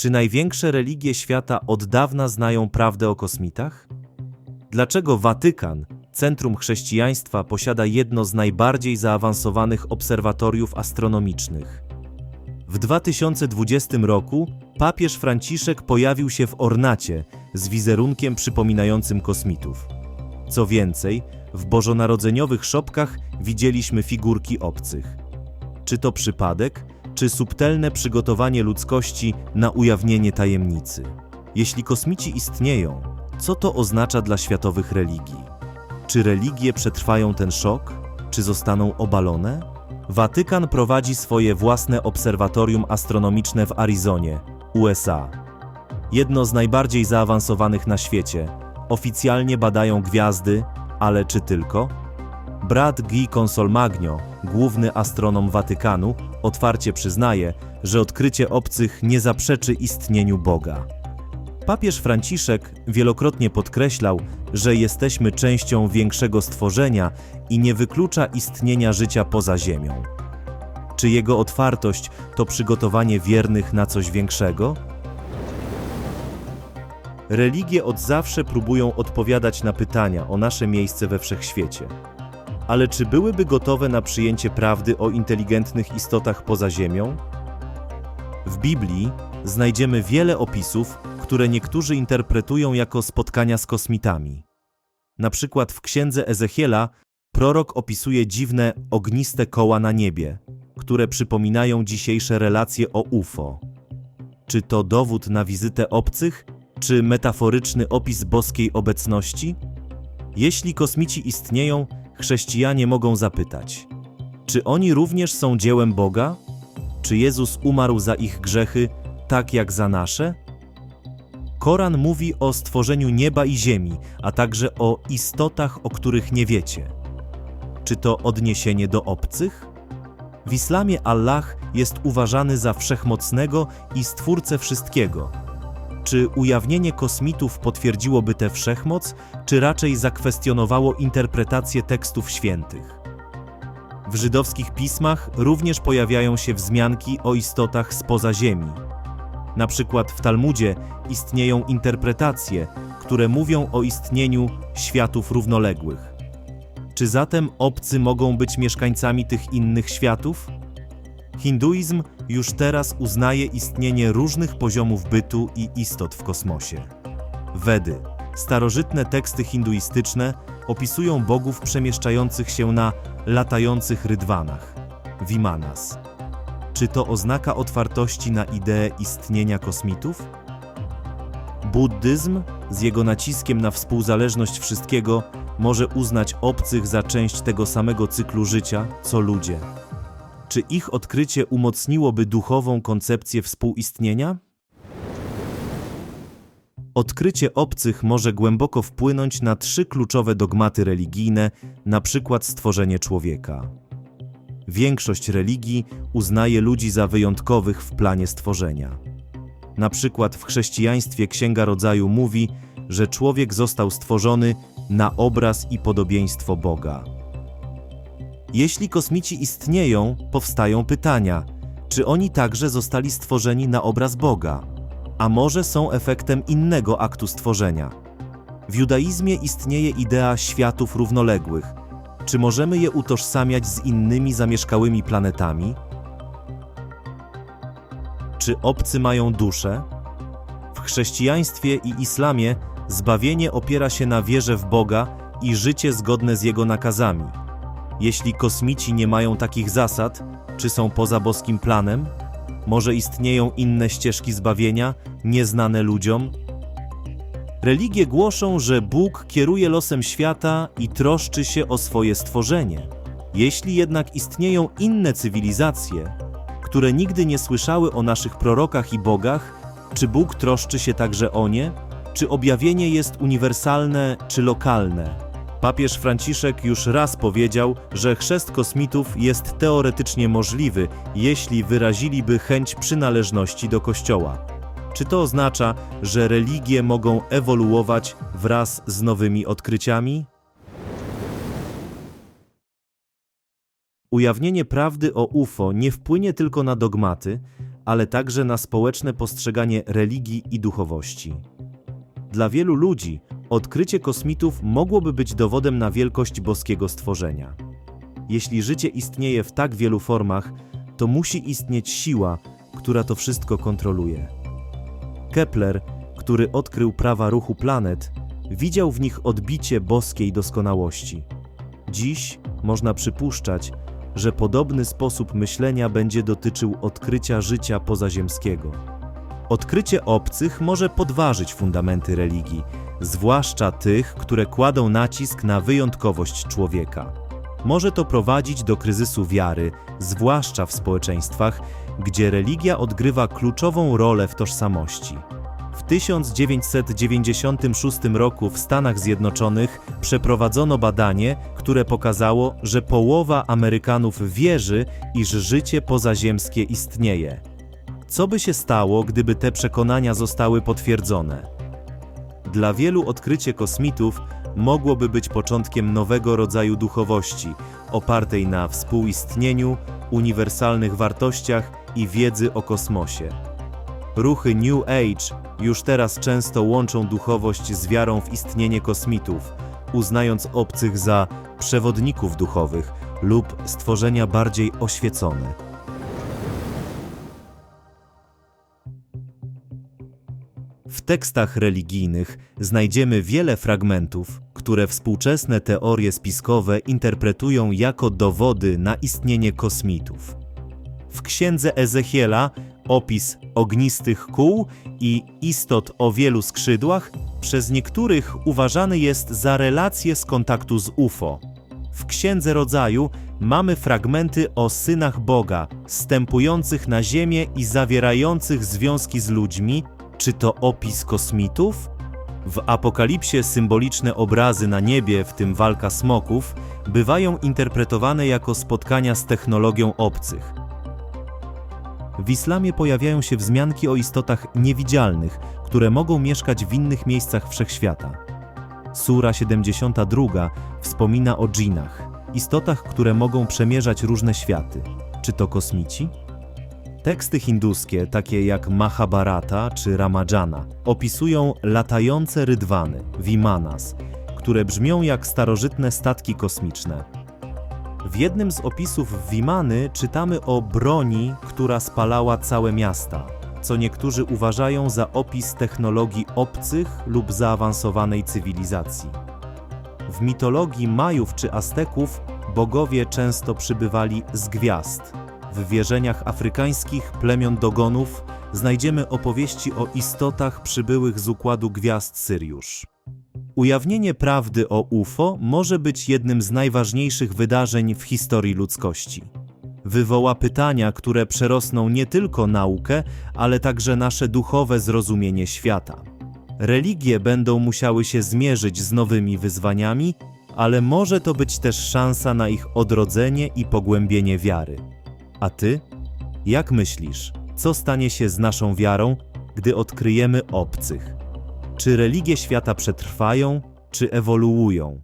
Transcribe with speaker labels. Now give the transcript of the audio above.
Speaker 1: Czy największe religie świata od dawna znają prawdę o kosmitach? Dlaczego Watykan, centrum chrześcijaństwa, posiada jedno z najbardziej zaawansowanych obserwatoriów astronomicznych? W 2020 roku papież Franciszek pojawił się w ornacie z wizerunkiem przypominającym kosmitów. Co więcej, w bożonarodzeniowych szopkach widzieliśmy figurki obcych. Czy to przypadek, czy subtelne przygotowanie ludzkości na ujawnienie tajemnicy? Jeśli kosmici istnieją, co to oznacza dla światowych religii? Czy religie przetrwają ten szok? Czy zostaną obalone? Watykan prowadzi swoje własne obserwatorium astronomiczne w Arizonie, USA. Jedno z najbardziej zaawansowanych na świecie. Oficjalnie badają gwiazdy, ale czy tylko? Brat Guy Consolmagno, główny astronom Watykanu, otwarcie przyznaje, że odkrycie obcych nie zaprzeczy istnieniu Boga. Papież Franciszek wielokrotnie podkreślał, że jesteśmy częścią większego stworzenia i nie wyklucza istnienia życia poza Ziemią. Czy jego otwartość to przygotowanie wiernych na coś większego? Religie od zawsze próbują odpowiadać na pytania o nasze miejsce we wszechświecie. Ale czy byłyby gotowe na przyjęcie prawdy o inteligentnych istotach poza Ziemią? W Biblii znajdziemy wiele opisów, które niektórzy interpretują jako spotkania z kosmitami. Na przykład w księdze Ezechiela prorok opisuje dziwne, ogniste koła na niebie, które przypominają dzisiejsze relacje o UFO. Czy to dowód na wizytę obcych, czy metaforyczny opis boskiej obecności? Jeśli kosmici istnieją, chrześcijanie mogą zapytać: czy oni również są dziełem Boga? Czy Jezus umarł za ich grzechy, tak jak za nasze? Koran mówi o stworzeniu nieba i ziemi, a także o istotach, o których nie wiecie. Czy to odniesienie do obcych? W islamie Allah jest uważany za wszechmocnego i stwórcę wszystkiego. Czy ujawnienie kosmitów potwierdziłoby tę wszechmoc, czy raczej zakwestionowało interpretację tekstów świętych? W żydowskich pismach również pojawiają się wzmianki o istotach spoza Ziemi. Na przykład w Talmudzie istnieją interpretacje, które mówią o istnieniu światów równoległych. Czy zatem obcy mogą być mieszkańcami tych innych światów? Hinduizm już teraz uznaje istnienie różnych poziomów bytu i istot w kosmosie. Wedy, starożytne teksty hinduistyczne, opisują bogów przemieszczających się na latających rydwanach Vimanas. Czy to oznaka otwartości na ideę istnienia kosmitów? Buddyzm, z jego naciskiem na współzależność wszystkiego, może uznać obcych za część tego samego cyklu życia, co ludzie. Czy ich odkrycie umocniłoby duchową koncepcję współistnienia? Odkrycie obcych może głęboko wpłynąć na trzy kluczowe dogmaty religijne, na przykład stworzenie człowieka. Większość religii uznaje ludzi za wyjątkowych w planie stworzenia. Na przykład w chrześcijaństwie Księga Rodzaju mówi, że człowiek został stworzony na obraz i podobieństwo Boga. Jeśli kosmici istnieją, powstają pytania: czy oni także zostali stworzeni na obraz Boga? A może są efektem innego aktu stworzenia? W judaizmie istnieje idea światów równoległych. Czy możemy je utożsamiać z innymi zamieszkałymi planetami? Czy obcy mają duszę? W chrześcijaństwie i islamie zbawienie opiera się na wierze w Boga i życie zgodne z Jego nakazami. Jeśli kosmici nie mają takich zasad, czy są poza boskim planem? Może istnieją inne ścieżki zbawienia, nieznane ludziom? Religie głoszą, że Bóg kieruje losem świata i troszczy się o swoje stworzenie. Jeśli jednak istnieją inne cywilizacje, które nigdy nie słyszały o naszych prorokach i bogach, czy Bóg troszczy się także o nie? Czy objawienie jest uniwersalne czy lokalne? Papież Franciszek już raz powiedział, że chrzest kosmitów jest teoretycznie możliwy, jeśli wyraziliby chęć przynależności do Kościoła. Czy to oznacza, że religie mogą ewoluować wraz z nowymi odkryciami? Ujawnienie prawdy o UFO nie wpłynie tylko na dogmaty, ale także na społeczne postrzeganie religii i duchowości. Dla wielu ludzi odkrycie kosmitów mogłoby być dowodem na wielkość boskiego stworzenia. Jeśli życie istnieje w tak wielu formach, to musi istnieć siła, która to wszystko kontroluje. Kepler, który odkrył prawa ruchu planet, widział w nich odbicie boskiej doskonałości. Dziś można przypuszczać, że podobny sposób myślenia będzie dotyczył odkrycia życia pozaziemskiego. Odkrycie obcych może podważyć fundamenty religii, zwłaszcza tych, które kładą nacisk na wyjątkowość człowieka. Może to prowadzić do kryzysu wiary, zwłaszcza w społeczeństwach, gdzie religia odgrywa kluczową rolę w tożsamości. W 1996 roku w Stanach Zjednoczonych przeprowadzono badanie, które pokazało, że połowa Amerykanów wierzy, iż życie pozaziemskie istnieje. Co by się stało, gdyby te przekonania zostały potwierdzone? Dla wielu odkrycie kosmitów mogłoby być początkiem nowego rodzaju duchowości, opartej na współistnieniu, uniwersalnych wartościach i wiedzy o kosmosie. Ruchy New Age już teraz często łączą duchowość z wiarą w istnienie kosmitów, uznając obcych za przewodników duchowych lub stworzenia bardziej oświecone. Tekstach religijnych znajdziemy wiele fragmentów, które współczesne teorie spiskowe interpretują jako dowody na istnienie kosmitów. W księdze Ezechiela opis ognistych kół i istot o wielu skrzydłach przez niektórych uważany jest za relację z kontaktu z UFO. W księdze rodzaju mamy fragmenty o synach Boga, stępujących na ziemię i zawierających związki z ludźmi. Czy to opis kosmitów? W apokalipsie symboliczne obrazy na niebie, w tym walka smoków, bywają interpretowane jako spotkania z technologią obcych. W islamie pojawiają się wzmianki o istotach niewidzialnych, które mogą mieszkać w innych miejscach wszechświata. Sura 72 wspomina o dżinach, istotach, które mogą przemierzać różne światy. Czy to kosmici? Teksty hinduskie, takie jak Mahabharata czy Ramajana, opisują latające rydwany, vimanas, które brzmią jak starożytne statki kosmiczne. W jednym z opisów Wimany czytamy o broni, która spalała całe miasta, co niektórzy uważają za opis technologii obcych lub zaawansowanej cywilizacji. W mitologii Majów czy Azteków bogowie często przybywali z gwiazd. W wierzeniach afrykańskich plemion Dogonów znajdziemy opowieści o istotach przybyłych z układu gwiazd Syriusz. Ujawnienie prawdy o UFO może być jednym z najważniejszych wydarzeń w historii ludzkości. Wywoła pytania, które przerosną nie tylko naukę, ale także nasze duchowe zrozumienie świata. Religie będą musiały się zmierzyć z nowymi wyzwaniami, ale może to być też szansa na ich odrodzenie i pogłębienie wiary. A ty? Jak myślisz, co stanie się z naszą wiarą, gdy odkryjemy obcych? Czy religie świata przetrwają, czy ewoluują?